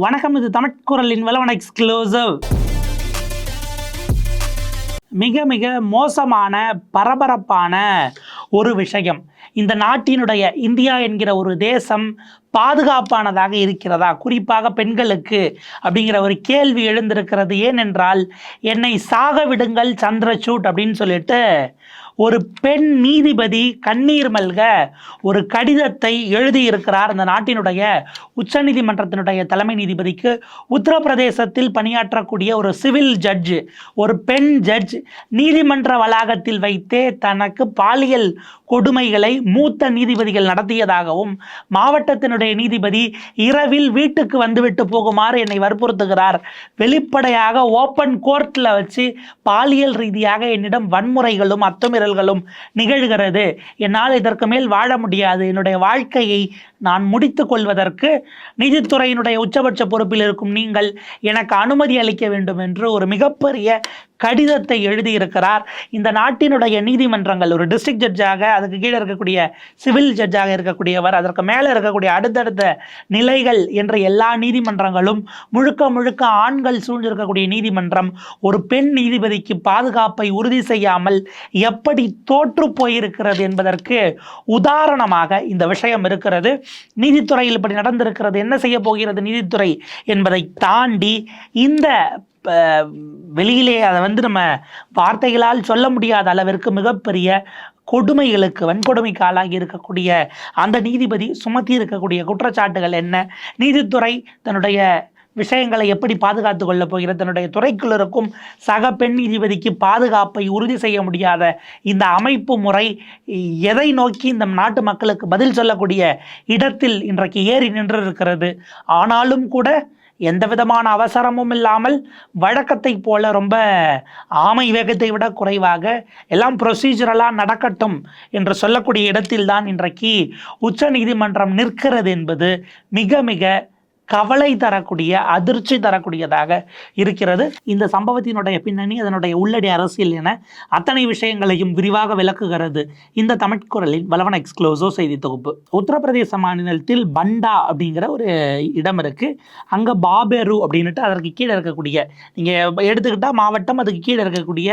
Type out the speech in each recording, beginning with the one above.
வணக்கம் இது தமிழ்குரலின் வளவன எக்ஸ்க்ளூசிவ் மிக மிக மோசமான பரபரப்பான ஒரு விஷயம். இந்த நாட்டினுடைய இந்தியா என்கிற ஒரு தேசம் பாதுகாப்பானதாக இருக்கிறதா? குறிப்பாக பெண்களுக்கு அப்படிங்கிற ஒரு கேள்வி எழுந்திருக்கிறது. ஏனென்றால் என்னை சாக விடுங்கள் சந்திரசூட் அப்படின்னு சொல்லிட்டு ஒரு பெண் நீதிபதி கண்ணீர் மல்க ஒரு கடிதத்தை எழுதியிருக்கிறார் அந்த நாட்டினுடைய உச்சநீதிமன்றத்தினுடைய தலைமை நீதிபதிக்கு. உத்தரப்பிரதேசத்தில் பணியாற்றக்கூடிய ஒரு சிவில் ஜட்ஜ் ஒரு பெண் ஜட்ஜ் நீதிமன்ற வளாகத்தில் வைத்தே தனக்கு பாலியல் கொடுமைகளை மூத்த நீதிபதிகள் நடத்தியதாகவும் மாவட்டத்தினுடைய நீதிபதி இரவில் வீட்டுக்கு வந்துவிட்டு போகுமாறு என்னை வற்புறுத்துகிறார். வெளிப்படையாக ஓப்பன் கோர்ட்டில் வச்சு பாலியல் ரீதியாக என்னிடம் வன்முறைகளும் அத்துமீறல்களும் நிகழ்கிறது. என்னால் இதற்கு மேல் வாழ முடியாது. என்னுடைய வாழ்க்கையை நான் முடித்து கொள்வதற்கு நிதித்துறையினுடைய உச்சபட்ச பொறுப்பில் இருக்கும் நீங்கள் எனக்கு அனுமதி அளிக்க வேண்டும் என்று ஒரு மிகப்பெரிய கடிதத்தை எழுதியிருக்கிறார். இந்த நாட்டினுடைய நீதிமன்றங்கள் ஒரு டிஸ்ட்ரிக்ட் ஜட்ஜாக அதுக்கு கீழே இருக்கக்கூடிய சிவில் ஜட்ஜாக இருக்கக்கூடியவர் அதற்கு மேலே இருக்கக்கூடிய அடுத்தடுத்த நிலைகள் என்ற எல்லா நீதிமன்றங்களும் முழுக்க முழுக்க ஆண்கள் சூழ்ந்திருக்கக்கூடிய நீதிமன்றம் ஒரு பெண் நீதிபதிக்கு பாதுகாப்பை உறுதி செய்யாமல் எப்படி தோற்று போயிருக்கிறது என்பதற்கு உதாரணமாக இந்த விஷயம் இருக்கிறது. நீதித்துறையில் இப்படி நடந்திருக்கிறது என்ன செய்ய போகிறது நீதித்துறை என்பதை தாண்டி இந்த வெளியிலே அதை வந்து நம்ம வார்த்தைகளால் சொல்ல முடியாத அளவிற்கு மிகப்பெரிய கொடுமைகளுக்கு வன்கொடுமைக்கு ஆளாகி இருக்கக்கூடிய அந்த நீதிபதி சுமத்தி இருக்கக்கூடிய குற்றச்சாட்டுகள் என்ன? நீதித்துறை தன்னுடைய விஷயங்களை எப்படி பாதுகாத்து கொள்ளப் போகிறது? தன்னுடைய துறைக்குள் இருக்கும் சக பெண் நீதிபதிக்கு பாதுகாப்பை உறுதி செய்ய முடியாத இந்த அமைப்பு முறை எதை நோக்கி இந்த நாட்டு மக்களுக்கு பதில் சொல்லக்கூடிய இடத்தில் இன்றைக்கு ஏறி நின்று இருக்கிறது ஆனாலும் கூட எந்த விதமான அவசரமும் இல்லாமல் வழக்கத்தை போல ரொம்ப ஆமை வேகத்தை விட குறைவாக எல்லாம் ப்ரொசீஜரலாக நடக்கட்டும் என்று சொல்லக்கூடிய இடத்தில்தான் இன்றைக்கு உச்ச நீதிமன்றம் நிற்கிறது என்பது மிக மிக கவலை தரக்கூடிய அதிர்ச்சி தரக்கூடியதாக இருக்கிறது. இந்த சம்பவத்தினுடைய பின்னணி அதனுடைய உள்ளடி அரசியல் என அத்தனை விஷயங்களையும் விரிவாக விளக்குகிறது இந்த தமிழ்குரலின் வளவன எக்ஸ்க்ளோசோ செய்தி தொகுப்பு. உத்தரப்பிரதேச மாநிலத்தில் பண்டா அப்படிங்கிற ஒரு இடம் இருக்கு. அங்கே பாபேரு அப்படின்ட்டு அதற்கு கீழே இருக்கக்கூடிய நீங்கள் எடுத்துக்கிட்டால் மாவட்டம் அதுக்கு கீழே இருக்கக்கூடிய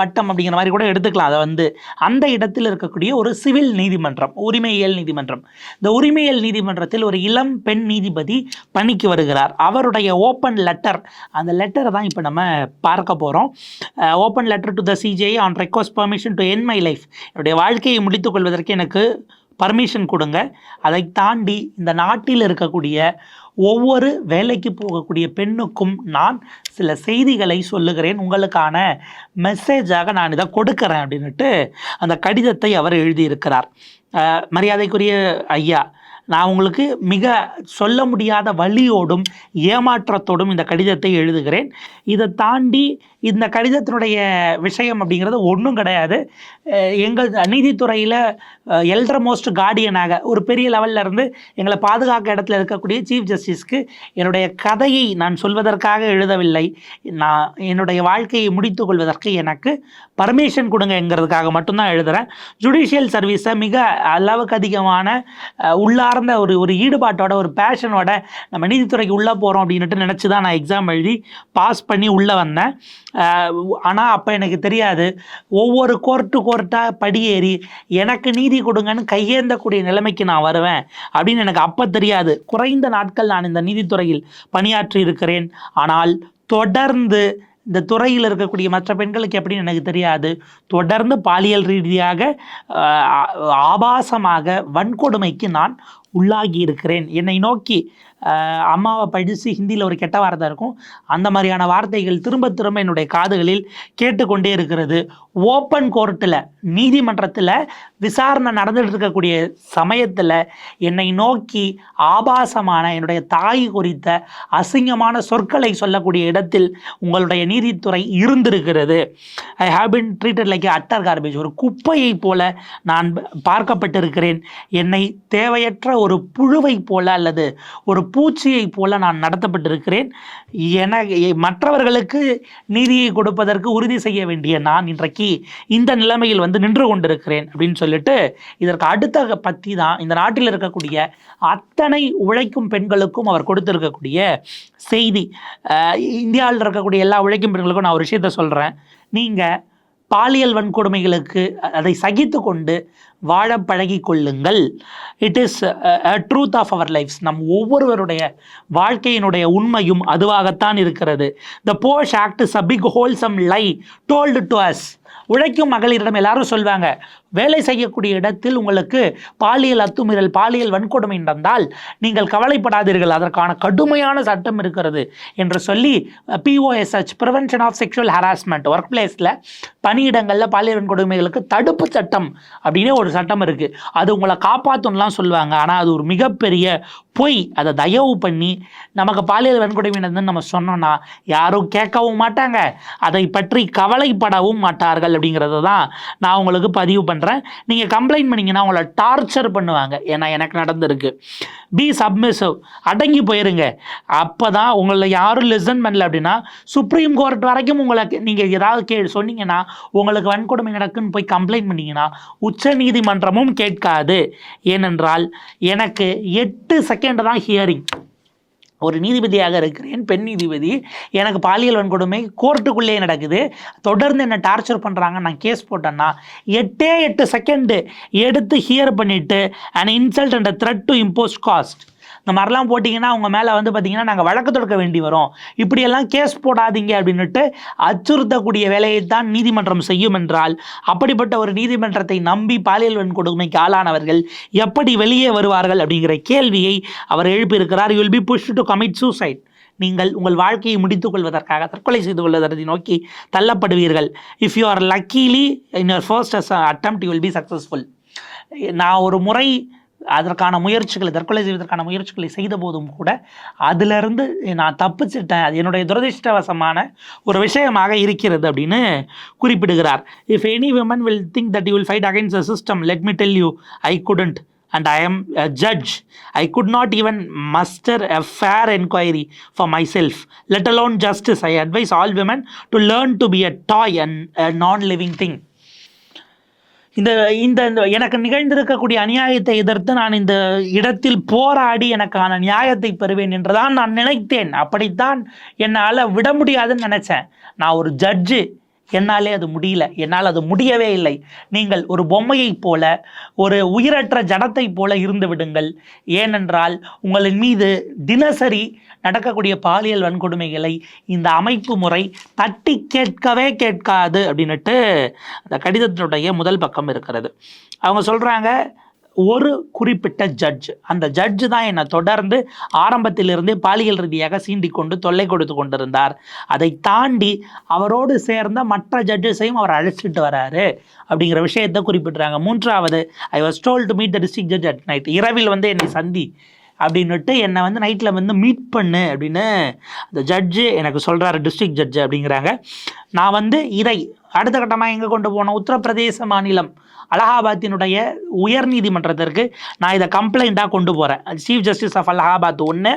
வட்டம் அப்படிங்கிற மாதிரி கூட எடுத்துக்கலாம். அதை வந்து அந்த இடத்தில் இருக்கக்கூடிய ஒரு சிவில் நீதிமன்றம் உரிமையியல் நீதிமன்றம். இந்த உரிமையியல் நீதிமன்றத்தில் ஒரு இளம் பெண் நீதிபதி பணிக்கு வருகிறார். அவருடைய ஓப்பன் லெட்டர் அந்த லெட்டரை தான் இப்போ நம்ம பார்க்க போகிறோம் open letter to the CJ on request permission to end my life என்னுடைய வாழ்க்கையை முடித்துக்கொள்வதற்கு எனக்கு பர்மிஷன் கொடுங்க. அதை தாண்டி இந்த நாட்டில் இருக்கக்கூடிய ஒவ்வொரு வேலைக்கு போகக்கூடிய பெண்ணுக்கும் நான் சில செய்திகளை சொல்லுகிறேன். உங்களுக்கான மெசேஜாக நான் இதை கொடுக்குறேன் அப்படின்ட்டு அந்த கடிதத்தை அவர் எழுதியிருக்கிறார். மரியாதைக்குரிய ஐயா நான் உங்களுக்கு மிக சொல்ல முடியாத வழியோடும் ஏமாற்றத்தோடும் இந்த கடிதத்தை எழுதுகிறேன். இதை தாண்டி இந்த கடிதத்தினுடைய விஷயம் அப்படிங்கிறது ஒன்றும் கிடையாது. எங்கள் நீதித்துறையில் எல்டர் மோஸ்ட் கார்டியனாக ஒரு பெரிய லெவல்ல இருந்து எங்களை பாதுகாக்க இடத்துல இருக்கக்கூடிய சீஃப் ஜஸ்டிஸ்க்கு என்னுடைய கதையை நான் சொல்வதற்காக எழுதவில்லை. நான் என்னுடைய வாழ்க்கையை முடித்து கொள்வதற்கு எனக்கு பர்மிஷன் கொடுங்கங்கிறதுக்காக மட்டும்தான் எழுதுகிறேன் ஜுடிஷியல் சர்வீஸை மிக அளவுக்கு அதிகமான உள்ளார்ந்த ஒரு ஒரு ஈடுபாட்டோட ஒரு பேஷனோட நம்ம நீதித்துறைக்கு உள்ளே போகிறோம் அப்படின்னுட்டு நினச்சி தான் நான் எக்ஸாம் எழுதி பாஸ் பண்ணி உள்ளே வந்தேன். ஆனால் அப்போ எனக்கு தெரியாது. ஒவ்வொரு கோர்ட்டு கோர்ட்டாக படியேறி எனக்கு நீதி கொடுங்கன்னு கையேந்தக்கூடிய நிலைமைக்கு நான் வருவேன் அப்படின்னு எனக்கு அப்போ தெரியாது. குறைந்த நாட்கள் நான் இந்த நீதித்துறையில் பணியாற்றி இருக்கிறேன். ஆனால் தொடர்ந்து இந்த துறையில் இருக்கக்கூடிய மற்ற பெண்களுக்கு எப்படின்னு எனக்கு தெரியாது. தொடர்ந்து பாலியல் ரீதியாக ஆபாசமாக வன்கொடுமைக்கு நான் உள்ளாகி இருக்கிறேன். என்னை நோக்கி அம்மாவை படித்து ஹிந்தியில் ஒரு கெட்ட வார்த்தை இருக்கும். அந்த மாதிரியான வார்த்தைகள் திரும்ப திரும்ப என்னுடைய காதுகளில் கேட்டுக்கொண்டே இருக்கிறது. ஓப்பன் கோர்ட்டில் நீதிமன்றத்தில் விசாரணை நடந்துகிட்டு இருக்கக்கூடிய சமயத்தில் என்னை நோக்கி ஆபாசமான என்னுடைய தாய் குறித்த அசிங்கமான சொற்களை சொல்லக்கூடிய இடத்தில் உங்களுடைய நீதித்துறை இருந்திருக்கிறது. I have been treated like utter garbage ஒரு குப்பையை போல நான் பார்க்கப்பட்டிருக்கிறேன். என்னை தேவையற்ற ஒரு புழுவை போல அல்லது ஒரு பூச்சியைப் போல நான் நடத்தப்பட்டிருக்கிறேன். என மற்றவர்களுக்கு நீதியை கொடுப்பதற்கு உறுதி செய்ய வேண்டிய நான் இன்றைக்கு இந்த நிலைமையில் வந்து நின்று கொண்டிருக்கிறேன் அப்படின்னு சொல்லிட்டு இதற்கு அடுத்த பத்தி தான் இந்த நாட்டில் இருக்கக்கூடிய அத்தனை உழைக்கும் பெண்களுக்கும் அவர் கொடுத்திருக்கக்கூடிய செய்தி. இந்தியாவில் இருக்கக்கூடிய எல்லா உழைக்கும் பெண்களுக்கும் நான் ஒரு விஷயத்த சொல்கிறேன் நீங்கள் பாலியல் வன்கொடுமைகளுக்கு அதை சகித்து கொண்டு வாழ பழகி கொள்ளுங்கள். It is truth of our lives நம் ஒவ்வொருவருடைய வாழ்க்கையினுடைய உண்மையும் அதுவாகத்தான் இருக்கிறது. The POSH act is a big wholesome lie told to us உழைக்கும் மகளிரிடம் எல்லாரும் சொல்வாங்க வேலை செய்யக்கூடிய இடத்தில் உங்களுக்கு பாலியல் அத்துமீறல் பாலியல் வன்கொடுமை நடந்தால் நீங்கள் கவலைப்படாதீர்கள். அதற்கான கடுமையான சட்டம் இருக்கிறது என்று சொல்லி POSH prevention of sexual harassment work பிளேஸில் பணியிடங்களில் பாலியல் வன்கொடுமைகளுக்கு தடுப்பு சட்டம் அப்படின்னு ஒரு சட்டம் இருக்குது அது உங்களை காப்பாற்றும்லாம் சொல்லுவாங்க. ஆனால் அது ஒரு மிகப்பெரிய பொய். அதை தயவு பண்ணி நமக்கு பாலியல் வன்கொடுமை நடந்துன்னு நம்ம சொன்னோன்னா யாரும் கேட்கவும் மாட்டாங்க. அதை பற்றி கவலைப்படவும் மாட்டார்கள் அப்படிங்கிறத தான் நான் உங்களுக்கு பதிவு பண்ணுறேன் நீங்கள் கம்ப்ளைண்ட் பண்ணீங்கன்னா உங்களை டார்ச்சர் பண்ணுவாங்க. ஏன்னா எனக்கு நடந்திருக்கு. பி சப்மிசிவ் அடங்கி போயிருங்க. அப்போ தான் உங்களை யாரும் லிசன் பண்ணல அப்படின்னா சுப்ரீம் கோர்ட் வரைக்கும் உங்களை நீங்கள் ஏதாவது கே சொன்னீங்கன்னா உங்களுக்கு வன்கொடுமை நடக்குன்னு போய் கம்ப்ளைண்ட் பண்ணிங்கன்னா உச்ச நீதிமன்றமும் கேட்காது. ஏனென்றால் எனக்கு எட்டு செகண்ட் தான் ஹியரிங் ஒரு நீதிபதியாக இருக்கிறேன் பெண் நீதிபதி. எனக்கு பாலியல் வன்கொடுமை கோர்ட்டுக்குள்ளேயே நடக்குது. தொடர்ந்து என்னை டார்ச்சர் பண்ணுறாங்க நான் கேஸ் போட்டேன்னா எட்டே எட்டு செகண்டு எடுத்து ஹியர் பண்ணிவிட்டு and insult and threat to impose cost இந்த மாதிரிலாம் போட்டிங்கன்னா அவங்க மேலே வந்து பார்த்தீங்கன்னா நாங்கள் வழக்கு தொடுக்க வேண்டி வரோம். இப்படியெல்லாம் கேஸ் போடாதீங்க அப்படின்னுட்டு அச்சுறுத்தக்கூடிய வேலையை தான் நீதிமன்றம் செய்யும் என்றால் அப்படிப்பட்ட ஒரு நீதிமன்றத்தை நம்பி பாலியல் வன்கொடுமைக்கு ஆளானவர்கள் எப்படி வெளியே வருவார்கள் அப்படிங்கிற கேள்வியை அவர் எழுப்பியிருக்கிறார். You will be push to commit suicide நீங்கள் உங்கள் வாழ்க்கையை முடித்துக் கொள்வதற்காக தற்கொலை செய்து கொள்வதை நோக்கி தள்ளப்படுவீர்கள். If you are luckily in your first attempt you will be successful நான் ஒரு முறை அதற்கான முயற்சிகளை தற்கொலை செய்வதற்கான முயற்சிகளை செய்த போதும் கூட அதிலிருந்து நான் தப்பிச்சிட்டேன். அது என்னுடைய துரதிர்ஷ்டவசமான ஒரு விஷயமாக இருக்கிறது அப்படின்னு குறிப்பிடுகிறார். If any women will think that you will fight against the system let me tell you I couldn't and I am a judge I could not even muster a fair enquiry for myself let alone justice I advise all women to learn to be a toy and non living thing. இந்த இந்த எனக்கு நிகழ்ந்திருக்கக்கூடிய அநியாயத்தை எதிர்த்து நான் இந்த இடத்தில் போராடி எனக்கான நியாயத்தை பெறுவேன் என்றுதான் நான் நினைத்தேன். அப்படித்தான் என்னால் விட முடியாதுன்னு நினச்சேன். நான் ஒரு ஜட்ஜு என்னாலே அது முடியல. என்னால் அது முடியவே இல்லை. நீங்கள் ஒரு பொம்மையைப் போல ஒரு உயிரற்ற ஜடத்தைப் போல இருந்து விடுங்கள். ஏனென்றால் உங்களின் மீது தினசரி நடக்கக்கூடிய பாலியல் வன்கொடுமைகளை இந்த அமைப்பு முறை தட்டி கேட்கவே கேட்காது அப்படின்னுட்டு அந்த கடிதத்தினுடைய முதல் பக்கம் இருக்கிறது. அவங்க சொல்கிறாங்க ஒரு குறிப்பிட்ட ஜட்ஜ் அந்த ஜட்ஜு தான் என்னை தொடர்ந்து ஆரம்பத்திலிருந்தே பாலியல் ரீதியாக சீண்டி கொண்டு தொல்லை கொடுத்து கொண்டிருந்தார். அதை தாண்டி அவரோடு சேர்ந்த மற்ற ஜட்ஜஸையும் அவர் அழைச்சிட்டு வராரு அப்படிங்கிற விஷயத்தை குறிப்பிட்றாங்க. மூன்றாவது I was told to meet the district judge at night இரவில் வந்து என்னை சந்தி அப்படின்னுட்டு என்னை வந்து நைட்டில் வந்து மீட் பண்ணு அப்படின்னு அந்த ஜட்ஜு எனக்கு சொல்கிறாரு டிஸ்ட்ரிக்ட் ஜட்ஜு அப்படிங்கிறாங்க. நான் வந்து இதை அடுத்த கட்டமாக எங்கே கொண்டு போனோம் உத்தரப்பிரதேச மாநிலம். அலகாபாத்தினுடைய உயர் நீதிமன்றத்திற்கு நான் இதை கம்ப்ளைண்ட்டாக கொண்டு போகிறேன் சீஃப் ஜஸ்டிஸ் ஆஃப் அலகாபாத் ஒன்று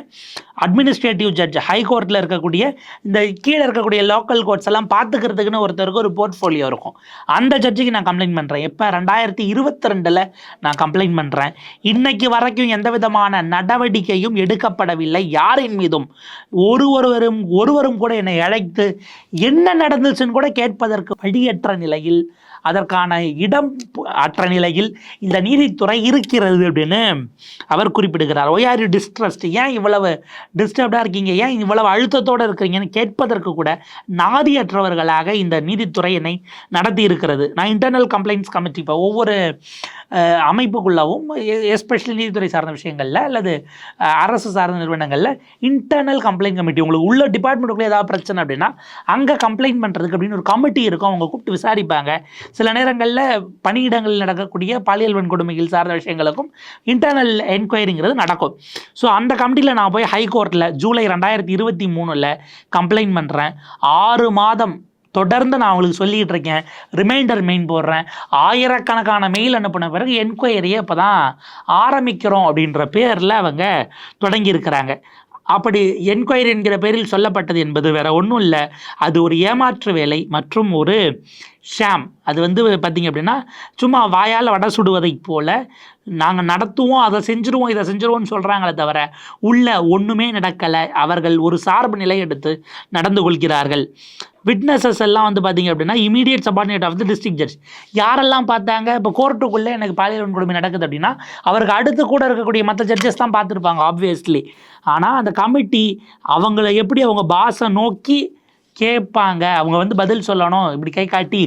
அட்மினிஸ்ட்ரேட்டிவ் ஜட்ஜ் ஹை கோர்ட்டில் இருக்கக்கூடிய இந்த கீழே இருக்கக்கூடிய லோக்கல் கோர்ட்ஸ் எல்லாம் பார்த்துக்கிறதுக்குன்னு ஒருத்தருக்கு ஒரு போர்ட்ஃபோலியோ இருக்கும். அந்த ஜட்ஜுக்கு நான் கம்ப்ளைண்ட் பண்ணுறேன் எப்போ? ரெண்டாயிரத்தி இருபத்தி ரெண்டில் நான் கம்ப்ளைண்ட் பண்ணுறேன் இன்னைக்கு வரைக்கும் எந்த விதமான நடவடிக்கையும் எடுக்கப்படவில்லை. யாரின் மீதும்? ஒரு ஒருவரும் ஒருவரும் கூட என்னை அழைத்து என்ன நடந்துச்சுன்னு கூட கேட்பதற்கு வழியற்ற நிலையில் அதற்கான இடம் அற்ற நிலையில் இந்த நீதித்துறை இருக்கிறது அப்படின்னு அவர் குறிப்பிடுகிறார். ஒய் ஆர் யூ டிஸ்ட்ரஸ்ட் ஏன் இவ்வளவு டிஸ்டர்ப்டாக இருக்கீங்க? ஏன் இவ்வளவு அழுத்தத்தோடு இருக்கிறீங்கன்னு கேட்பதற்கு கூட நாதியற்றவர்களாக இந்த நீதித்துறை என்னை நடத்தி இருக்கிறது. நான் இன்டர்னல் கம்ப்ளைண்ட்ஸ் கமிட்டி இப்போ ஒவ்வொரு அமைப்புக்குள்ளவும் எஸ்பெஷலி நீதித்துறை சார்ந்த விஷயங்களில் அல்லது அரசு சார்ந்த நிறுவனங்களில் இன்டர்னல் கம்ப்ளைண்ட் கமிட்டி உங்களுக்கு உள்ள டிபார்ட்மெண்ட்டுக்குள்ளே ஏதாவது பிரச்சனை அப்படின்னா அங்கே கம்ப்ளைண்ட் பண்ணுறதுக்கு அப்படின்னு ஒரு கமிட்டி இருக்கும். அவங்க கூப்பிட்டு விசாரிப்பாங்க. சில நேரங்களில் பணியிடங்களில் நடக்கக்கூடிய பாலியல் வன்கொடுமைகள் சார்ந்த விஷயங்களுக்கும் இன்டர்னல் என்கொயரிங்கிறது நடக்கும். ஸோ அந்த கமிட்டியில் நான் போய் ஹை கோர்ட்டில் ஜூலை ரெண்டாயிரத்தி இருபத்தி மூணில் கம்ப்ளைண்ட் பண்ணுறேன் ஆறு மாதம் தொடர்ந்து நான் உங்களுக்கு சொல்லிகிட்டு இருக்கேன். ரிமைண்டர் மெயின் போடுறேன். ஆயிரக்கணக்கான மெயில் அனுப்பின பிறகு என்கொயரியை இப்போ தான் ஆரம்பிக்கிறோம் அப்படின்ற பேரில் அவங்க தொடங்கியிருக்கிறாங்க. அப்படி என்கொயரி என்கிற பேரில் சொல்லப்பட்டது என்பது வேற ஒன்றும் இல்லை. அது ஒரு ஏமாற்று வேலை மற்றும் ஒரு ஷாம் அது வந்து பார்த்திங்க அப்படின்னா சும்மா வாயால் வடை சுடுவதைப் போல் நாங்கள் நடத்துவோம் அதை செஞ்சுருவோம் இதை செஞ்சுருவோம்னு சொல்கிறாங்களே தவிர உள்ள ஒன்றுமே நடக்கலை. அவர்கள் ஒரு சார்பு நிலை எடுத்து நடந்து கொள்கிறார்கள். விட்னஸஸ் எல்லாம் வந்து பார்த்தீங்க அப்படின்னா immediate subordinate of the district judge யாரெல்லாம் பார்த்தாங்க? இப்போ கோர்ட்டுக்குள்ளே எனக்கு பாலியல் வன்கொடுமை நடக்குது அப்படின்னா அவருக்கு அடுத்து கூட இருக்கக்கூடிய மற்ற ஜட்ஜஸ் தான் பார்த்துருப்பாங்க ஆப்வியஸ்லி ஆனால் அந்த கமிட்டி அவங்கள எப்படி அவங்க பாஸை நோக்கி கேட்பாங்க அவங்க வந்து பதில் சொல்லணும். இப்படி கை காட்டி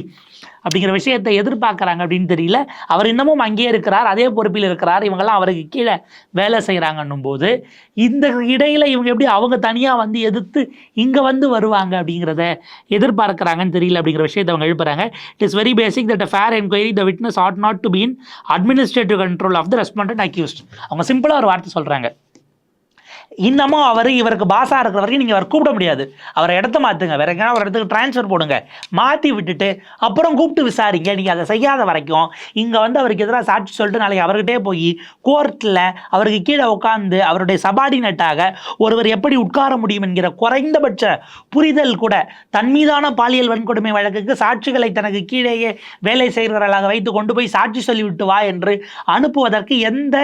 அப்படிங்கிற விஷயத்தை எதிர்பார்க்குறாங்க அப்படின்னு தெரியல. அவர் இன்னமும் அங்கேயே இருக்கிறார். அதே பொறுப்பில் இருக்கிறார். இவங்கெல்லாம் அவருக்கு கீழே வேலை செய்கிறாங்கன்னும் போது இந்த இடையில் இவங்க எப்படி அவங்க தனியாக வந்து எதிர்த்து இங்கே வந்து வருவாங்க அப்படிங்கிறத எதிர்பார்க்குறாங்கன்னு தெரியல அப்படிங்கிற விஷயத்தை அவங்க எழுப்புறாங்க. It is very basic that fair enquiry the witness ought not to been administrative control of the respondent accused அவங்க சிம்பிளாக ஒரு வார்த்தை சொல்கிறாங்க இன்னமும் அவர் இவருக்கு பாஸாக இருக்கிற வரைக்கும் நீங்கள் அவர் கூப்பிட முடியாது. அவரை இடத்த மாற்றுங்க வேற எங்கேனா ஒரு இடத்துக்கு ட்ரான்ஸ்ஃபர் போடுங்க. மாற்றி விட்டுட்டு அப்புறம் கூப்பிட்டு விசாரிங்க. நீங்கள் அதை செய்யாத வரைக்கும் இங்கே வந்து அவருக்கு எதிராக சாட்சி சொல்லிட்டு நாளைக்கு அவர்கிட்டே போய் கோர்ட்டில் அவருக்கு கீழே உட்காந்து அவருடைய சபார்டினேட்டாக ஒருவர் எப்படி உட்கார முடியும் என்கிற குறைந்தபட்ச புரிதல் கூட தன் மீதான பாலியல் வன்கொடுமை வழக்குக்கு சாட்சிகளை தனக்கு கீழேயே வேலை செய்கிறவர்களாக வைத்து கொண்டு போய் சாட்சி சொல்லிவிட்டு வா என்று அனுப்புவதற்கு எந்த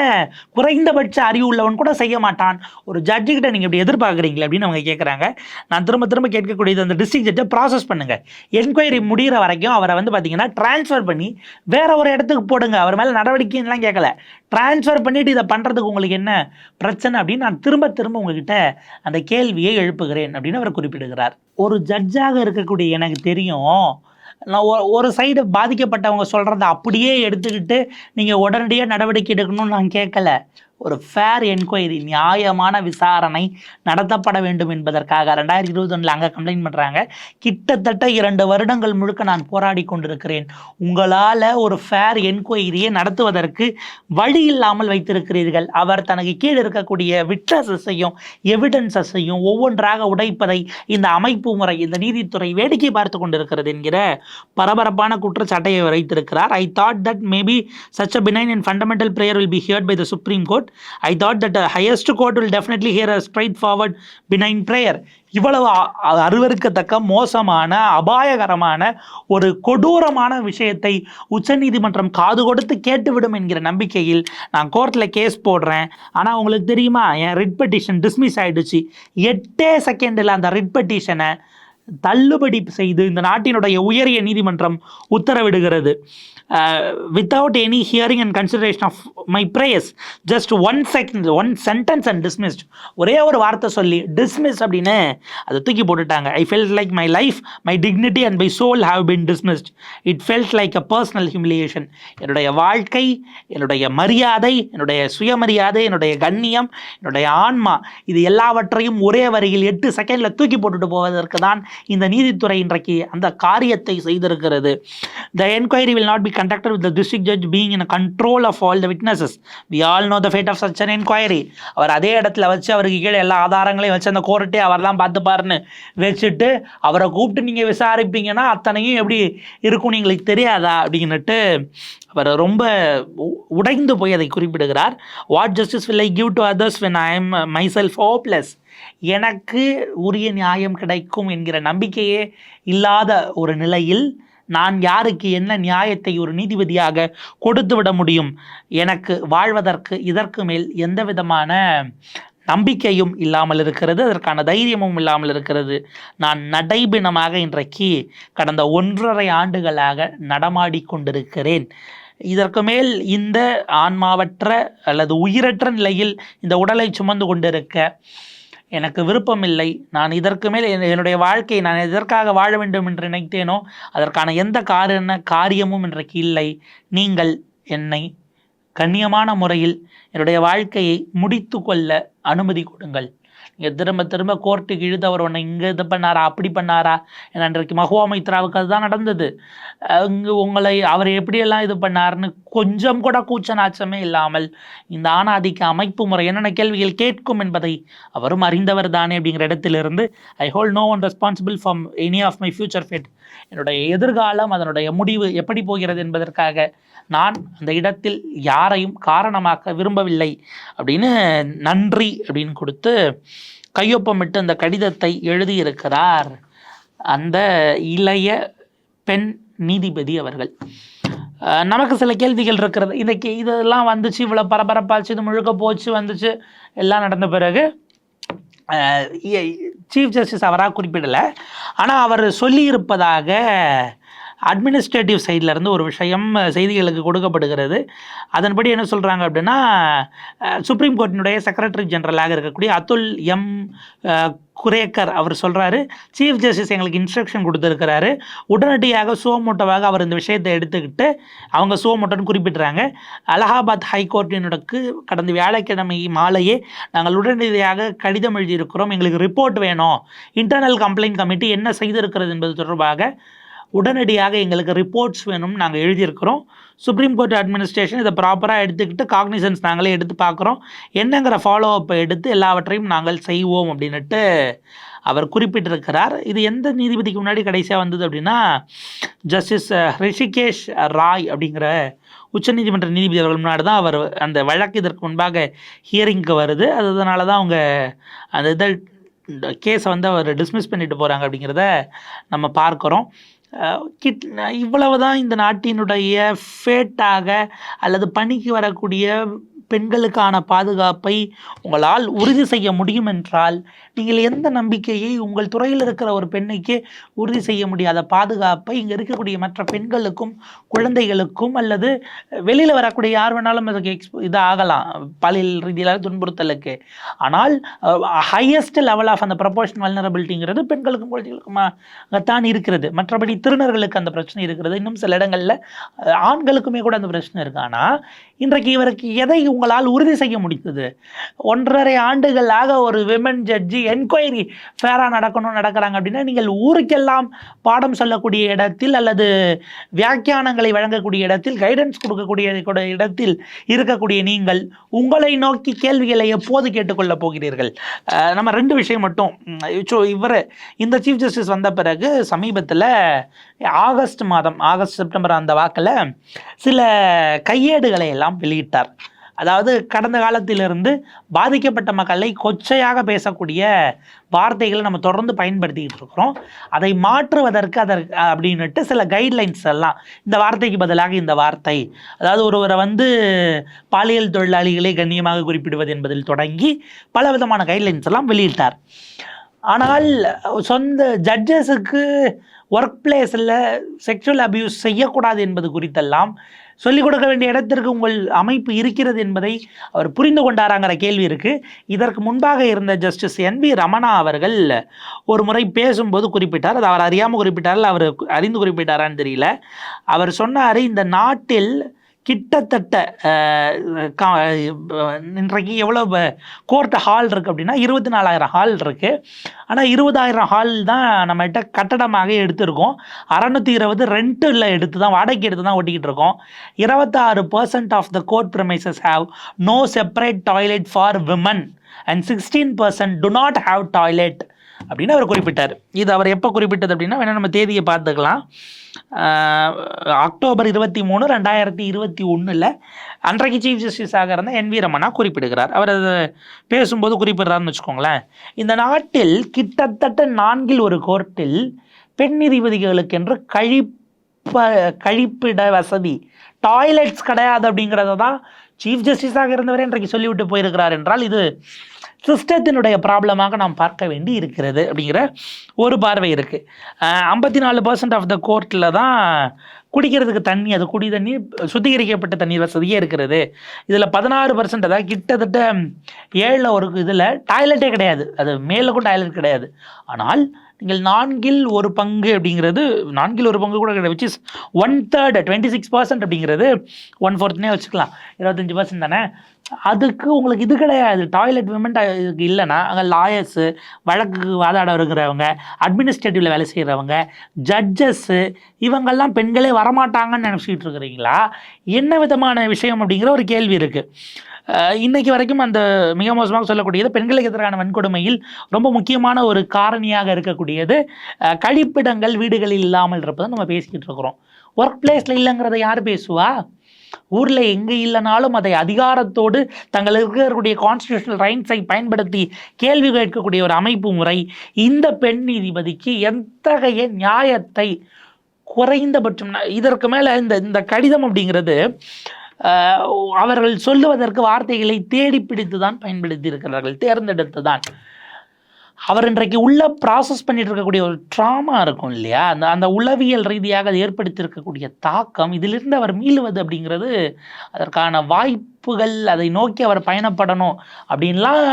குறைந்தபட்ச அறிவு உள்ளவன் கூட செய்ய மாட்டான். ஒரு ஜட்ஜுக்கிட்ட நீங்கள் இப்படி எதிர்பார்க்குறீங்களே அப்படின்னு அவங்க கேட்குறாங்க நான் திரும்ப திரும்ப கேட்கக்கூடியது அந்த டிஸ்ட்ரிக்ட் ஜட்ஜை ப்ராசஸ் பண்ணுங்கள் என்கொயரி முடிகிற வரைக்கும் அவரை வந்து பார்த்தீங்கன்னா ட்ரான்ஸ்ஃபர் பண்ணி வேற ஒரு இடத்துக்கு போடுங்க. அவர் மேலே நடவடிக்கைலாம் கேட்கல ட்ரான்ஸ்ஃபர் பண்ணிவிட்டு இதை பண்ணுறதுக்கு உங்களுக்கு என்ன பிரச்சனை அப்படின்னு நான் திரும்ப திரும்ப உங்ககிட்ட அந்த கேள்வியை எழுப்புகிறேன் அப்படின்னு அவர் குறிப்பிடுகிறார். ஒரு ஜட்ஜாக இருக்கக்கூடிய எனக்கு தெரியும். நான் ஒ- ஒரு சைடு பாதிக்கப்பட்டவங்க சொல்கிறத அப்படியே எடுத்துக்கிட்டு நீங்கள் உடனடியாக நடவடிக்கை எடுக்கணும்னு நான் கேட்கல ஒரு ஃபேர் என்கொயரி நியாயமான விசாரணை நடத்தப்பட வேண்டும் என்பதற்காக ரெண்டாயிரத்தி இருபத்தொன்னில் அங்கே கம்ப்ளைண்ட் பண்ணுறாங்க கிட்டத்தட்ட இரண்டு வருடங்கள் முழுக்க நான் போராடி கொண்டிருக்கிறேன். உங்களால் ஒரு ஃபேர் என்கொயரியை நடத்துவதற்கு வழி இல்லாமல் வைத்திருக்கிறீர்கள். அவர் தனக்கு கீழே இருக்கக்கூடிய விட்னஸஸையும் எவிடன்சஸையும் ஒவ்வொன்றாக உடைப்பதை இந்த அமைப்பு முறை இந்த நீதித்துறை வேடிக்கை பார்த்து கொண்டிருக்கிறது என்கிற பரபரப்பான குற்றச்சாட்டையை வைத்திருக்கிறார். I thought that maybe such a benign and fundamental prayer will be heard by the supreme court I thought that highest court highest court will definitely hear a straightforward benign இவ்வளவு அ- அருவருக்கத்தக்க மோசமான அபாயகரமான ஒரு கொடூரமான விஷயத்தை உச்சநீதிமன்றம் காது கொடுத்து கேட்டுவிடும் என்கிற நம்பிக்கையில் நான் கோர்ட்டில் கேஸ் போடுறேன். ஆனால் உங்களுக்கு தெரியுமா? என் ரிட் பெட்டிஷன் டிஸ்மிஸ் ஆகிடுச்சு எட்டே செகண்டில் அந்த ரிட் பெட்டிஷனை தள்ளுபடி செய்து இந்த நாட்டினுடைய உயரிய நீதிமன்றம் உத்தரவிடுகிறது. Without any hearing and consideration of my prayers just one second one sentence and dismissed ஒரே ஒரு வார்த்தை சொல்லி டிஸ்மிஸ் அப்படின்னு அதை தூக்கி போட்டுட்டாங்க. I felt like my life my dignity and my soul have been dismissed it felt like a personal humiliation என்னுடைய வாழ்க்கை என்னுடைய மரியாதை என்னுடைய சுயமரியாதை என்னுடைய கண்ணியம் என்னுடைய ஆன்மா இது எல்லாவற்றையும் ஒரே வரியில் எட்டு செகண்டில் தூக்கி போட்டுட்டு போவதற்கு தான் இந்த நீதித்துறை இன்றைக்கு அந்த காரியத்தை செய்திருக்கிறது. The enquiry will not be conducted with the district judge being in control of all the witnesses we all know the fate of such an enquiry அவர் அதே இடத்துல வச்சு அவருக்கு கீழே எல்லா ஆதாரங்களையும் வச்சு அந்த கோர்ட்டே அவர் தான் பார்த்துப்பாருன்னு வச்சுட்டு அவரை கூப்பிட்டு நீங்கள் விசாரிப்பீங்கன்னா அத்தனையும் எப்படி இருக்கும் எங்களுக்கு தெரியாதா அப்படின்னுட்டு அவர் ரொம்ப உ- உடைந்து போய் அதை குறிப்பிடுகிறார். What justice will I give to others when I am myself hopeless எனக்கு உரிய நியாயம் கிடைக்கும் என்கிற நம்பிக்கையே இல்லாத ஒரு நிலையில் நான் யாருக்கு என்ன நியாயத்தை ஒரு நீதிபதியாக கொடுத்து விட முடியும்? எனக்கு வாழ்வதற்கு இதற்கு மேல் எந்த விதமான நம்பிக்கையும் இல்லாமல் இருக்கிறது அதற்கான தைரியமும் இல்லாமல் இருக்கிறது. நான் நடைபிணமாக இன்றைக்கு கடந்த ஒன்றரை ஆண்டுகளாக நடமாடி கொண்டிருக்கிறேன். இதற்கு மேல் இந்த ஆன்மாவற்ற அல்லது உயிரற்ற நிலையில் இந்த உடலை சுமந்து கொண்டிருக்க எனக்கு விருப்பமில்லை. நான் இதற்கு மேல் என்னுடைய வாழ்க்கையை நான் எதற்காக வாழ வேண்டும் என்று நினைத்தேனோ அதற்கான எந்த காரண காரியமும் இன்றைக்கு இல்லை. நீங்கள் என்னை கண்ணியமான முறையில் என்னுடைய வாழ்க்கையை முடித்து கொள்ள அனுமதி கொடுங்கள். இங்கே திரும்ப திரும்ப கோர்ட்டுக்கு இழுத்து அவர் ஒன்று இங்கே இது பண்ணாரா அப்படி பண்ணாரா? ஏன்னா இன்றைக்கு மஹுவா மைத்ராவுக்கு அதுதான் நடந்தது. அங்கே உங்களை அவர் எப்படியெல்லாம் இது பண்ணாருன்னு கொஞ்சம் கூட கூச்ச நாச்சமே இல்லாமல் இந்த ஆணாதிக்க அமைப்பு முறை என்னென்ன கேள்விகள் கேட்கும் என்பதை அவரும் அறிந்தவர் தானே அப்படிங்கிற இடத்திலிருந்து I hold no one responsible for any of my future fate என்னுடைய எதிர்காலம் அதனுடைய முடிவு எப்படி போகிறது என்பதற்காக நான் அந்த இடத்தில் யாரையும் காரணமாக்க விரும்பவில்லை அப்படின்னு நன்றி அப்படின்னு கொடுத்து கையொப்பமிட்டு அந்த கடிதத்தை எழுதியிருக்கிறார். அந்த இளைய பெண் நீதிபதி அவர்கள். நமக்கு சில கேள்விகள் இருக்கிறது. இன்னைக்கு இதெல்லாம் வந்துச்சு இவ்வளோ பரபரப்பாச்சு இது முழுக்க போச்சு வந்துச்சு எல்லாம் நடந்த பிறகு சீஃப் ஜஸ்டிஸ் அவராக குறிப்பிடலை. ஆனால் அவர் சொல்லியிருப்பதாக அட்மினிஸ்ட்ரேட்டிவ் சைட்லேருந்து ஒரு விஷயம் செய்திகளுக்கு கொடுக்கப்படுகிறது. அதன்படி என்ன சொல்கிறாங்க அப்படின்னா சுப்ரீம் கோர்ட்டினுடைய செக்ரட்டரி ஜெனரலாக இருக்கக்கூடிய அதுல் எம் குரேக்கர் அவர் சொல்கிறாரு சீஃப் ஜஸ்டிஸ் எங்களுக்கு இன்ஸ்ட்ரக்ஷன் கொடுத்துருக்கிறாரு. உடனடியாக சோமோட்டோவாக அவர் இந்த விஷயத்தை எடுத்துக்கிட்டு அவங்க சுவமோட்டோன்னு குறிப்பிட்றாங்க. அலகாபாத் ஹைகோர்ட்டினுக்கு கடந்த வியாழக்கிழமை மாலையே நாங்கள் உடனடியாக கடிதம் எழுதியிருக்கிறோம். எங்களுக்கு ரிப்போர்ட் வேணும். இன்டர்னல் கம்ப்ளைண்ட் கமிட்டி என்ன செய்திருக்கிறது என்பது தொடர்பாக உடனடியாக எங்களுக்கு ரிப்போர்ட்ஸ் வேணும்னு நாங்கள் எழுதியிருக்கிறோம். சுப்ரீம் கோர்ட் அட்மினிஸ்ட்ரேஷன் இதை ப்ராப்பராக எடுத்துக்கிட்டு காக்னிசன்ஸ் நாங்களே எடுத்து பார்க்குறோம். என்னங்கிற ஃபாலோ அப்பை எடுத்து எல்லாவற்றையும் நாங்கள் செய்வோம் அப்படின்னுட்டு அவர் குறிப்பிட்டிருக்கிறார். இது எந்த நீதிபதிக்கு முன்னாடி கடைசியாக வந்தது அப்படின்னா ஜஸ்டிஸ் ரிஷிகேஷ் ராய் அப்படிங்கிற உச்சநீதிமன்ற நீதிபதி அவர்கள் முன்னாடி தான் அவர் அந்த வழக்கு இதற்கு முன்பாக ஹியரிங்க்கு வருது. அதனால தான் அவங்க அந்த இதை கேஸை வந்து அவர் டிஸ்மிஸ் பண்ணிட்டு போகிறாங்க அப்படிங்கிறத நம்ம பார்க்குறோம். கிட் இவ்வளவு தான் இந்த நாட்டினுடைய ஃபேட்டாக அல்லது பணிக்கு வரக்கூடிய பெண்களுக்கான பாதுகாப்பை உங்களால் உறுதி செய்ய முடியும் என்றால் நீங்கள் எந்த நம்பிக்கையை உங்கள் துறையில் இருக்கிற ஒரு பெண்ணுக்கு உறுதி செய்ய முடியாத பாதுகாப்பை இங்கே இருக்கக்கூடிய மற்ற பெண்களுக்கும் குழந்தைகளுக்கும் அல்லது வெளியில் வரக்கூடிய யார் வேணாலும் அதுக்கு எக்ஸ்போ இது ஆகலாம் பாலியல் ரீதியிலான துன்புறுத்தலுக்கு. ஆனால் ஹையஸ்ட் லெவல் ஆஃப் அந்த ப்ரொபோஷன் வல்னரபிலிட்டிங்கிறது பெண்களுக்கும் குழந்தைகளுக்குமாக தான் இருக்கிறது. மற்றபடி திருநர்களுக்கு அந்த பிரச்சனை இருக்கிறது. இன்னும் சில இடங்களில் ஆண்களுக்குமே கூட அந்த பிரச்சனை இருக்கு. ஆனால் இன்றைக்கு இவருக்கு எதை உங்களால் உறுதி செய்ய முடித்தது ஒன்றரை ஆண்டுகளாக ஒரு விமன் ஜட்ஜி என்கொயரி ஃபேராக நடக்கணும் நடக்கிறாங்க அப்படின்னா நீங்கள் ஊருக்கெல்லாம் பாடம் சொல்லக்கூடிய இடத்தில் அல்லது வியாக்கியானங்களை வழங்கக்கூடிய இடத்தில் கைடன்ஸ் கொடுக்கக்கூடிய இடத்தில் இருக்கக்கூடிய நீங்கள் உங்களை நோக்கி கேள்விகளை எப்போது கேட்டுக்கொள்ளப் போகிறீர்கள்? நம்ம ரெண்டு விஷயம் மட்டும் ஸோ இவர் இந்த சீஃப் ஜஸ்டிஸ் வந்த பிறகு சமீபத்தில் ஆகஸ்ட் மாதம் ஆகஸ்ட் செப்டம்பர் அந்த வாக்கில் சில கையேடுகளை எல்லாம் வெளியிட்டார். அதாவது கடந்த காலத்திலிருந்து பாதிக்கப்பட்ட மக்களை கொச்சையாக பேசக்கூடிய வார்த்தைகளை நம்ம தொடர்ந்து பயன்படுத்திக்கிட்டு இருக்கிறோம். அதை மாற்றுவதற்கு அதற்கு அப்படின்னுட்டு சில கைட்லைன்ஸ் எல்லாம் இந்த வார்த்தைக்கு பதிலாக இந்த வார்த்தை. அதாவது ஒருவரை வந்து பாலியல் தொழிலாளிகளை கண்ணியமாக குறிப்பிடுவது என்பதில் தொடங்கி பல விதமான கைட்லைன்ஸ் எல்லாம் வெளியிட்டார். ஆனால் சொந்த ஜட்ஜஸுக்கு ஒர்க் பிளேஸில் செக்ஷுவல் அபியூஸ் செய்யக்கூடாது என்பது குறித்தெல்லாம் சொல்லிக் கொடுக்க வேண்டிய இடத்திற்கு உங்கள் அமைப்பு இருக்கிறது என்பதை அவர் புரிந்து கொண்டாராங்கிற கேள்வி இருக்குது இதற்கு முன்பாக இருந்த ஜஸ்டிஸ் என் வி ரமணா அவர்கள் ஒரு முறை பேசும்போது குறிப்பிட்டார். அது அவர் அறியாமல் குறிப்பிட்டார் அவர் அறிந்து குறிப்பிட்டாரான்னு தெரியல. அவர் சொன்னார் இந்த நாட்டில் கிட்டத்தட்ட கா- இன்றைக்கு எவ்வளோ கோர்ட் ஹால் இருக்குது அப்படின்னா இருபத்தி நாலாயிரம் ஹால் இருக்குது ஆனால் இருபதாயிரம் ஹால் தான் நம்மகிட்ட கட்டடமாக எடுத்திருக்கோம். அறநூற்றி இருபது ரெண்டில் எடுத்து தான் வாடகைக்கு எடுத்து தான் ஓட்டிக்கிட்டு இருக்கோம். இருபத்தாறு percent of the court premises have no separate toilet for women and sixteen percent to not have toilet அப்படின்னு அவர் குறிப்பிட்டார். இது அவர் எப்போ குறிப்பிட்டது அப்படின்னா வேணா நம்ம தேதியை பார்த்துக்கலாம். அக்டோபர் இருபத்தி மூணு ரெண்டாயிரத்தி இருபத்தி ஒன்றில் அன்றைக்கு சீஃப் ஜஸ்டிஸாக இருந்த என் வி ரமணா குறிப்பிடுகிறார். அவர் அது பேசும்போது குறிப்பிடுறாருன்னு வச்சுக்கோங்களேன். இந்த நாட்டில் கிட்டத்தட்ட நான்கில் ஒரு கோர்ட்டில் பெண் நீதிபதிகளுக்கென்று கழிப்ப கழிப்பிட வசதி டாய்லெட்ஸ் கிடையாது அப்படிங்கிறத தான் சீஃப் ஜஸ்டிஸாக இருந்தவரே இன்றைக்கு சொல்லிவிட்டு போயிருக்கிறார் என்றால் இது சிஸ்டத்தினுடைய ப்ராப்ளமாக நாம் பார்க்க வேண்டி இருக்கிறது அப்படிங்கிற ஒரு பார்வை இருக்குது ஐம்பத்தி நாலு பர்சன்ட் ஆஃப் த கோர்ட்டில் தான் குடிக்கிறதுக்கு தண்ணி அது குடி தண்ணி சுத்திகரிக்கப்பட்ட தண்ணீர் வசதியே இருக்கிறது. இதில் பதினாறு பர்சன்ட் அதாவது கிட்டத்தட்ட ஏழில் ஒரு இதில் டாய்லெட்டே கிடையாது. அது மேலுக்கும் டாய்லெட் கிடையாது. ஆனால் நீங்கள் நான்கில் ஒரு பங்கு அப்படிங்கிறது நான்கில் ஒரு பங்கு கூட கிடையாது which is one third twenty six percent அப்படிங்கிறது ஒன் ஃபோர்த்னே வச்சுக்கலாம். இருபத்தஞ்சி பர்சன்ட் தானே? அதுக்கு உங்களுக்கு இது கிடையாது. டாய்லெட் விமன் இதுக்கு இல்லைன்னா அங்கே லாயர்ஸு வழக்கு வாதாட இருக்கிறவங்க அட்மினிஸ்ட்ரேட்டிவில் வேலை செய்கிறவங்க ஜட்ஜஸ்ஸு இவங்கெல்லாம் பெண்களே வரமாட்டாங்கன்னு நினச்சிக்கிட்டு இருக்கிறீங்களா? என்ன விதமான விஷயம் அப்படிங்கிற ஒரு கேள்வி இருக்குது இன்னைக்கு வரைக்கும் அந்த மிக மோசமாக சொல்லக்கூடியது பெண்களுக்கு எதிரான வன்கொடுமையில் ரொம்ப முக்கியமான ஒரு காரணியாக இருக்கக்கூடியது கழிப்பிடங்கள் வீடுகளில் இல்லாமல் இருப்பதை நம்ம பேசிக்கிட்டு இருக்கிறோம். ஒர்க் பிளேஸில் இல்லைங்கிறத யார் பேசுவா? ஊரில் எங்கே இல்லைனாலும் அதை அதிகாரத்தோடு தங்களுக்கு இருக்கக்கூடிய கான்ஸ்டியூஷனல் ரைட்ஸை பயன்படுத்தி கேள்வி கேட்கக்கூடிய ஒரு அமைப்பு முறை. இந்த பெண் நீதிபதிக்கு எத்தகைய நியாயத்தை குறைந்தபட்சம் இதற்கு மேலே இந்த இந்த கடிதம் அப்படிங்கிறது அவர்கள் சொல்லுவதற்கு வார்த்தைகளை தேடி பிடித்து தான் பயன்படுத்தி இருக்கிறார்கள் தேர்ந்தெடுத்து தான் அவர் இன்றைக்கு உள்ள ப்ராசஸ் பண்ணிட்டு இருக்கக்கூடிய ஒரு ட்ராமா இருக்கும் இல்லையா? அந்த அந்த உளவியல் ரீதியாக அது ஏற்படுத்தியிருக்கக்கூடிய தாக்கம் இதிலிருந்து அவர் மீளுவது அப்படிங்கிறது அதற்கான வாய்ப்புகள் அதை நோக்கி அவர் பயணப்படணும் அப்படின்லாம்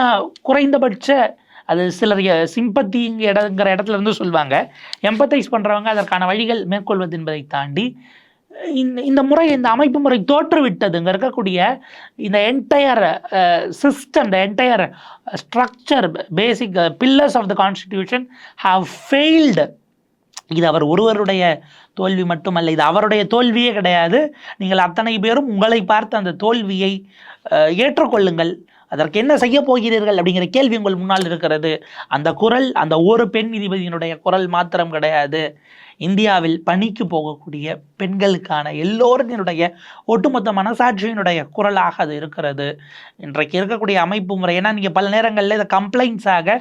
குறைந்தபட்ச அது சிலர் சிம்பத்திங்கிற இடங்கிற இடத்துல இருந்து சொல்லுவாங்க எம்பத்தைஸ் பண்ணுறவங்க அதற்கான வழிகள் மேற்கொள்வது என்பதை தாண்டி இந்த இந்த முறை இந்த அமைப்பு முறை தோற்றுவிட்டது இங்கே இருக்கக்கூடிய இந்த என்டையர் சிஸ்டம் இந்த entire structure basic pillars of the constitution have failed இது அவர் ஒருவருடைய தோல்வி மட்டுமல்ல இது அவருடைய தோல்வியே கிடையாது. நீங்கள் அத்தனை பேரும் உங்களை பார்த்து அந்த தோல்வியை ஏற்றுக்கொள்ளுங்கள். அதற்கு என்ன செய்ய போகிறீர்கள் அப்படிங்கிற கேள்வி உங்கள் முன்னால் இருக்கிறது. அந்த குரல் அந்த ஒரு பெண் நீதிபதியினுடைய குரல் மாத்திரம் கிடையாது. இந்தியாவில் பணிக்கு போகக்கூடிய பெண்களுக்கான எல்லோரினுடைய ஒட்டுமொத்த மனசாட்சியினுடைய குரலாக அது இருக்கிறது. இன்றைக்கு இருக்கக்கூடிய அமைப்பு முறை ஏன்னா நீங்கள் பல நேரங்களில் இதை கம்ப்ளைண்ட்ஸாக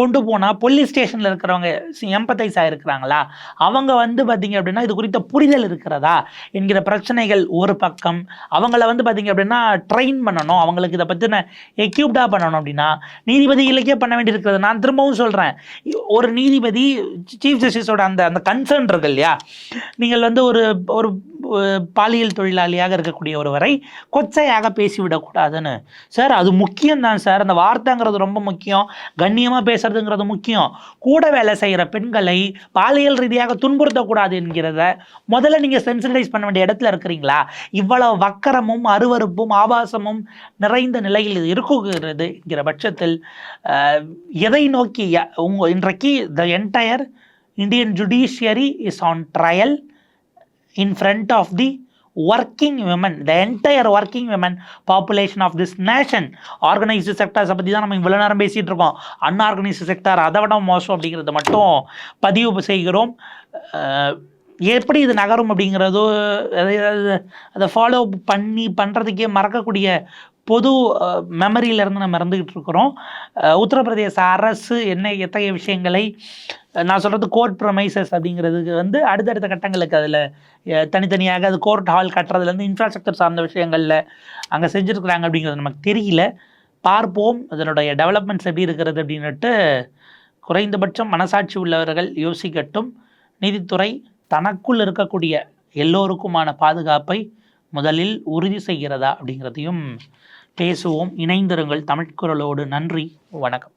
கொண்டு போனால் போலீஸ் ஸ்டேஷனில் இருக்கிறவங்க எம்பத்தைஸாக ஆகிருக்கிறாங்களா அவங்க வந்து பார்த்திங்க அப்படின்னா இது குறித்த புரிதல் இருக்கிறதா? என்கிற பிரச்சனைகள் ஒரு பக்கம். அவங்கள வந்து பார்த்தீங்க அப்படின்னா ட்ரெயின் பண்ணணும். அவங்களுக்கு இதை பற்றின எக்யூப்டாக பண்ணணும் அப்படின்னா நீதிபதிகளுக்கே பண்ண வேண்டியிருக்கிறது. நான் திரும்பவும் சொல்கிறேன் ஒரு நீதிபதி சீஃப் ஜஸ்டிஸோட அந்த அந்த கன்சர்ன் இருக்கு இல்லையா? நீங்கள் வந்து ஒரு ஒரு பாலியல் தொழிலாளியாக இருக்கக்கூடிய ஒருவரை கொச்சையாக பேசிவிடக்கூடாதுன்னு. சார் அது முக்கியம் தான் சார். அந்த வார்த்தைங்கிறது ரொம்ப முக்கியம். கண்ணியமாக பேசுறதுங்கிறது முக்கியம். கூட வேலை செய்கிற பெண்களை பாலியல் ரீதியாக துன்புறுத்தக்கூடாது என்கிறத முதல்ல நீங்கள் சென்சிடைஸ் பண்ண வேண்டிய இடத்துல இருக்கிறீங்களா? இவ்வளவு வக்கரமும் அருவருப்பும் ஆபாசமும் நிறைந்த நிலையில் இது இருக்குகிறது என்கிற பட்சத்தில் எதை நோக்கி உங்கள் இன்றைக்கு the entire Indian judiciary is on trial in front of the working women. The entire working women population of this nation. Organised செக்டர்ஸை பற்றி தான் நம்ம இவ்வளோ நேரம் பேசிகிட்டு இருக்கோம். அன்ஆர்கனைஸ்டு செக்டார் அதை விட மோசம் அப்படிங்கிறத மட்டும் பதிவு செய்கிறோம். எப்படி இது நகரும் அப்படிங்கிறதோ அதை- அதை ஃபாலோ பண்ணி பண்ணுறதுக்கே மறக்கக்கூடிய பொது மெமரியிலேருந்து நம்ம இறந்துக்கிட்டு இருக்கிறோம். உத்தரப்பிரதேச அரசு என்ன எத்தகைய விஷயங்களை நான் சொல்கிறது கோர்ட் ப்ரொமைசஸ் அப்படிங்கிறதுக்கு வந்து அடுத்தடுத்த கட்டங்களுக்கு அதில் தனித்தனியாக அது கோர்ட் ஹால் கட்டுறதுலேருந்து இன்ஃப்ராஸ்ட்ரக்சர் சார்ந்த விஷயங்களில் அங்கே செஞ்சுருக்குறாங்க அப்படிங்கிறது நமக்கு தெரியல. பார்ப்போம். அதனுடைய டெவலப்மெண்ட்ஸ் எப்படி இருக்கிறது அப்படின்ட்டு குறைந்தபட்சம் மனசாட்சி உள்ளவர்கள் யோசிக்கட்டும். நீதித்துறை தனக்குள் இருக்கக்கூடிய எல்லோருக்குமான பாதுகாப்பை முதலில் உறுதி செய்கிறதா அப்படிங்கிறதையும் பேசுவோம். இணைந்திருங்கள். தமிழ்குரலோடு நன்றி. வணக்கம்.